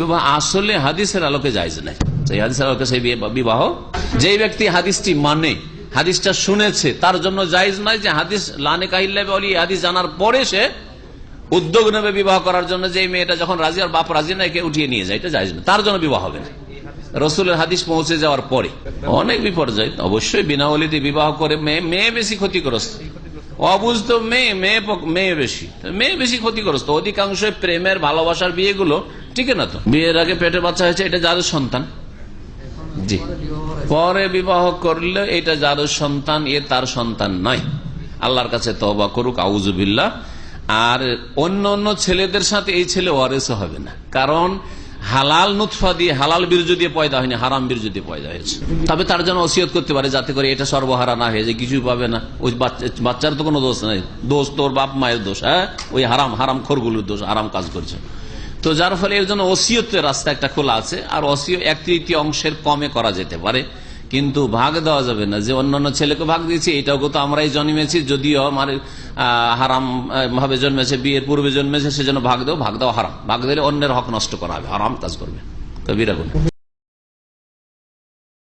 বিবাহ আসলে হাদিসের আলোকে যায় নাই। সেই হাদিসের আলোকে সেই বিবাহ যে ব্যক্তি হাদিসটি মানে হাদিসটা শুনেছে, তার জন্য জায়জ নয় যে হাদিস লানে কাহিল্লা বলি হাদিস জানার পরে সে উদ্যোগ নেবে বিবাহ করার জন্য, যে মেয়েটা যখন রাজি আর বাপ রাজি না একে উঠিয়ে নিয়ে যায়, এটা জায়জ না। তার জন্য বিবাহ হবে না। রসুলের হাদিস পৌঁছে যাওয়ার পরে, অনেক বিপর্যয়, অবশ্যই বিনা বিনাওলিতে বিবাহ করে মেয়ে মেয়ে বেশি ক্ষতিগ্রস্ত। অবুঝ তো মেয়ে মেয়ে মেয়ে বেশি। মেয়ে বেশি ক্ষতিগ্রস্ত অধিকাংশ প্রেমের ভালোবাসার বিয়েগুলো ঠিক না তো? বিয়ের আগে পেটে বাচ্চা হয়েছে, এটা যাদের সন্তান? জি। পরে বিবাহ করলে এটা যার সন্তান, এ তার সন্তান নয়। আল্লাহর কাছে তবা করুক আউজুবিল্লাহ আর অন্য অন্য ছেলেদের সাথে এই ছেলে ওয়ারেস হবে না। কারণ হালাল নুৎফা দিয়ে হালাল বীর্য দিয়ে পয়দা হয়নি, হারাম বীর্য দিয়ে পয়দা হয়েছে। তবে তার জন্য অসিয়ত করতে পারে, যাতে করে এটা সর্বহারা না হয়ে যে কিছুই পাবে না। ওই বাচ্চা- বাচ্চার তো কোনো দোষ নাই। দোষ তোর বাপ মায়ের দোষ হ্যাঁ? ওই হারাম হারাম খোরগুলোর দোষ, হারাম কাজ করছে। তো যার ফলে এর জন্য অসিয়তের রাস্তা একটা খোলা আছে, আর অসিয় এক তৃতীয় অংশের কমে করা যেতে পারে। কিন্তু ভাগ দেওয়া যাবে না। যে অন্যান্য ছেলেকে ভাগ দিয়েছি, এটাও তো আমরাই জন্মেছি, যদিও আমার হারাম ভাবে জন্মেছে, বিয়ের পূর্বে জন্মেছে, সেজন্য ভাগ দেও, ভাগ দেওয়া হারাম। ভাগ দিলে অন্যের হক নষ্ট করা হবে, হারাম কাজ করবে। তো গুণ